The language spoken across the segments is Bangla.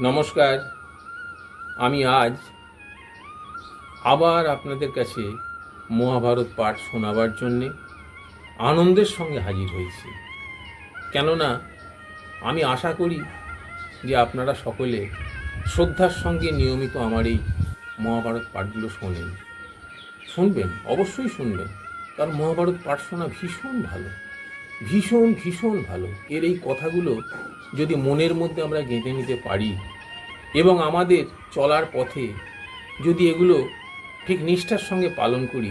নমস্কার। আমি আজ আবার আপনাদের কাছে মহাভারত পাঠ শোনাবার জন্যে আনন্দের সঙ্গে হাজির হয়েছি। কেননা আমি আশা করি যে আপনারা সকলে শ্রদ্ধার সঙ্গে নিয়মিত আমার এই মহাভারত পাঠগুলো শোনেন। শুনবেন, অবশ্যই শুনবেন। কারণ মহাভারত পাঠ শোনা ভীষণ ভালো। ভীষণ ভীষণ ভালো। এর এই কথাগুলো যদি মনের মধ্যে আমরা গেঁথে নিতে পারি এবং আমাদের চলার পথে যদি এগুলো ঠিক নিষ্ঠার সঙ্গে পালন করি,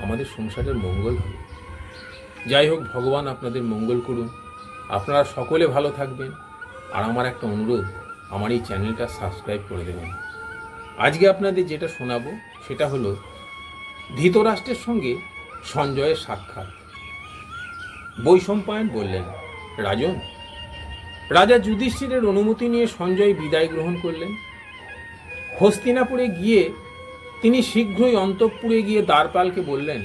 আমাদের সংসারের মঙ্গল হবে। যাই হোক, ভগবান আপনাদের মঙ্গল করুন। আপনারা সকলে ভালো থাকবেন। আর আমার একটা অনুরোধ, আমার এই চ্যানেলটা সাবস্ক্রাইব করে দেবেন। আজকে আপনাদের যেটা শোনাবো, সেটা হলো ধৃতরাষ্ট্রের সঙ্গে সঞ্জয়ের সাক্ষাৎ। বৈশম্পায়ন বললেন রাজন। রাজা যুধিষ্ঠিরের অনুমতি নিয়ে সঞ্জয় বিদায় গ্রহণ করলেন। হস্তিনাপুরে গিয়ে তিনি শীঘ্রই অন্তঃপুরে গিয়ে দ্বারপালকে বললেন,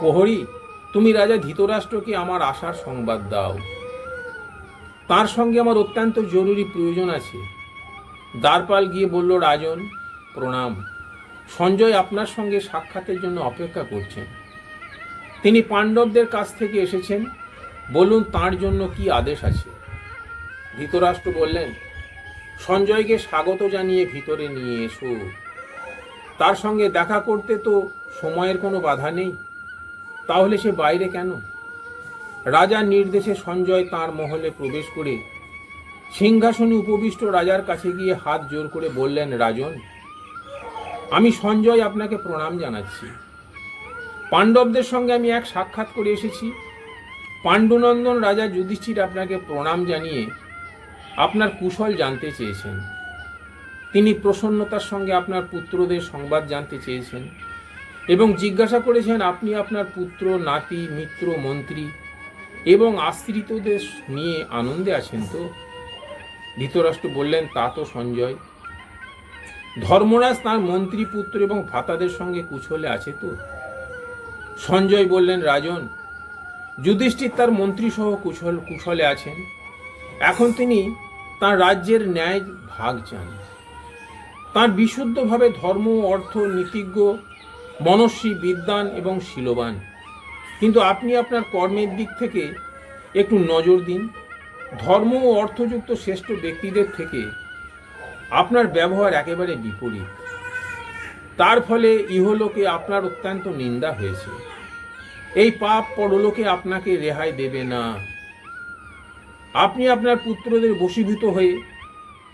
প্রহরী, তুমি রাজা ধৃতরাষ্ট্রকে আমার আসার সংবাদ দাও। তার সঙ্গে আমার অত্যন্ত জরুরি প্রয়োজন আছে। দ্বারপাল গিয়ে বলল, রাজন, প্রণাম। সঞ্জয় আপনার সঙ্গে সাক্ষাতের জন্য অপেক্ষা করছেন। তিনি পাণ্ডবদের কাছ থেকে এসেছেন। বলুন, তার জন্য কি আদেশ আছে? ধৃতরাষ্ট্র বললেন, সঞ্জয়কে স্বাগত জানিয়ে ভিতরে নিয়ে এসো। তার সঙ্গে দেখা করতে তো সময়ের কোনো বাধা নেই। তাহলে সে বাইরে কেন? রাজার নির্দেশে সঞ্জয় তার মহলে প্রবেশ করে সিংহাসনে উপবিষ্ট রাজার কাছে গিয়ে হাত জোর করে বললেন, রাজন, আমি সঞ্জয় আপনাকে প্রণাম জানাচ্ছি। পাণ্ডবদের সঙ্গে আমি এক সাক্ষাৎ করে এসেছি। পাণ্ডুনন্দন রাজা যুধিষ্ঠির আপনাকে প্রণাম জানিয়ে আপনার কুশল জানতে চেয়েছেন। তিনি প্রসন্নতার সঙ্গে আপনার পুত্রদের সংবাদ জানতে চেয়েছেন এবং জিজ্ঞাসা করেছেন, আপনি আপনার পুত্র, নাতি, মিত্র, মন্ত্রী এবং আশ্রিতদের নিয়ে আনন্দে আছেন তো? ধৃতরাষ্ট্র বললেন, তা তো সঞ্জয়। ধর্মরাজ তার মন্ত্রী পুত্র এবং ভাতাদের সঙ্গে কুশলে আছে তো? সঞ্জয় বললেন, রাজন, যুধিষ্ঠির তার মন্ত্রীসহ কুশল, কুশলে আছেন। এখন তিনি তার রাজ্যের ন্যায় ভাগ চান। তার বিশুদ্ধভাবে ধর্ম, অর্থ, নীতিজ্ঞ, মনস্বী, বিদ্বান এবং শিলবান। কিন্তু আপনি আপনার কর্মের দিক থেকে একটু নজর দিন। ধর্ম ও অর্থযুক্ত শ্রেষ্ঠ ব্যক্তিদের থেকে আপনার ব্যবহার একেবারে বিপরীত। তার ফলে ইহলোকে আপনার অত্যন্ত নিন্দা হয়েছে। এই পাপ পরলোকে আপনাকে রেহাই দেবে না। আপনি আপনার পুত্রদের বশীভূত হয়ে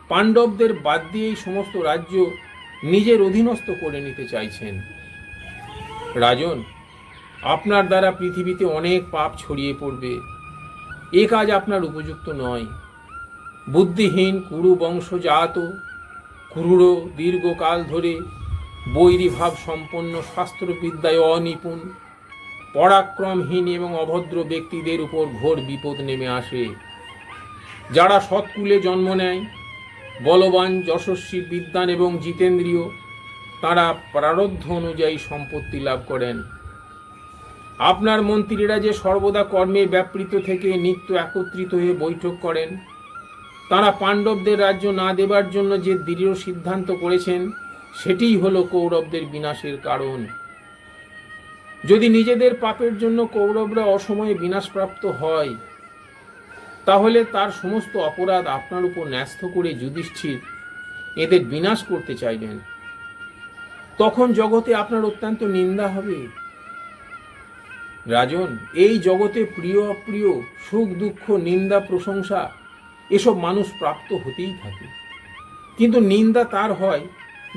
পাণ্ডবদের বাদ দিয়ে সমস্ত রাজ্য নিজের অধীনস্থ করে নিতে চাইছেন। রাজন, আপনার দ্বারা পৃথিবীতে অনেক পাপ ছড়িয়ে পড়বে। এ কাজ আপনার উপযুক্ত নয়। বুদ্ধিহীন কুরু বংশজাত ক্রূর দীর্ঘকাল ধরে বৈরী ভাব সম্পন্ন শাস্ত্রবিদ্যায় অনিপুণ, পরাক্রমহীন এবং অভদ্র ব্যক্তিদের উপর ঘোর বিপদ নেমে আসে। যারা সৎকুলে জন্ম নেয়, বলবান, যশস্বী, বিদ্বান এবং জিতেন্দ্রীয়, তারা প্রারব্ধ অনুযায়ী সম্পত্তি লাভ করেন। আপনার মন্ত্রীরা যে সর্বদা কর্মে ব্যাপৃত থেকে নিত্য একত্রিত হয়ে বৈঠক করেন, তারা পাণ্ডবদের রাজ্য না দেবার জন্য যে দৃঢ় সিদ্ধান্ত করেছেন সেটিই হলো কৌরবদের বিনাশের কারণ। যদি নিজেদের পাপের জন্য কৌরবরা অসময়ে বিনাশপ্রাপ্ত হয়, তাহলে তার সমস্ত অপরাধ আপনার উপর ন্যস্ত করে যুধিষ্ঠির এদের বিনাশ করতে চাইবেন তখন জগতে আপনার অত্যন্ত নিন্দা হবে। রাজন, এই জগতে প্রিয় অপ্রিয়, সুখ, দুঃখ, নিন্দা, প্রশংসা, এসব মানুষ প্রাপ্ত হতেই থাকে। কিন্তু নিন্দা তার হয়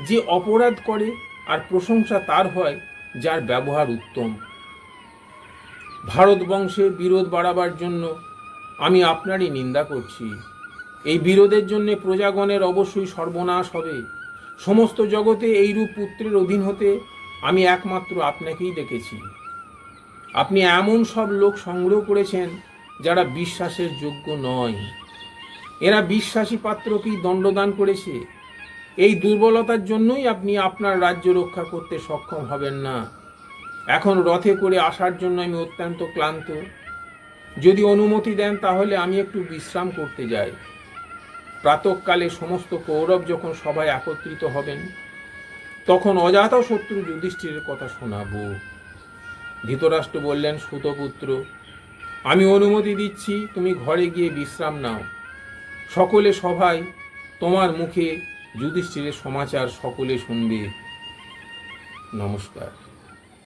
যে অপরাধ করে আর প্রশংসা তার হয়, যার ব্যবহার উত্তম। ভারত বংশে বিরোধ বাড়াবার জন্য আমি আপনারই নিন্দা করছি। এই বিরোধের জন্যে প্রজাগণের অবশ্যই সর্বনাশ হবে। সমস্ত জগতে এইরূপ পুত্রের অধীন হতে আমি একমাত্র আপনাকেই দেখেছি আপনি এমন সব লোক সংগ্রহ করেছেন যারা বিশ্বাসের যোগ্য নয়। এরা বিশ্বাসী পাত্রকেই দণ্ডদান করেছে। এই দুর্বলতার জন্যই আপনি আপনার রাজ্য রক্ষা করতে সক্ষম হবেন না। এখন রথে করে আসার জন্য আমি অত্যন্ত ক্লান্ত। যদি অনুমতি দেন তাহলে আমি একটু বিশ্রাম করতে যাই। প্রাতকালে সমস্ত কৌরব যখন সবাই একত্রিত হবেন, তখন অজাত শত্রু যুধিষ্ঠিরের কথা শোনাবো। ধৃতরাষ্ট্র বললেন, সুতপুত্র, আমি অনুমতি দিচ্ছি, তুমি ঘরে গিয়ে বিশ্রাম নাও। সকলে সভায় তোমার মুখে যুধিষ্ঠিরের সমাচার সকলে শুনবে। নমস্কার।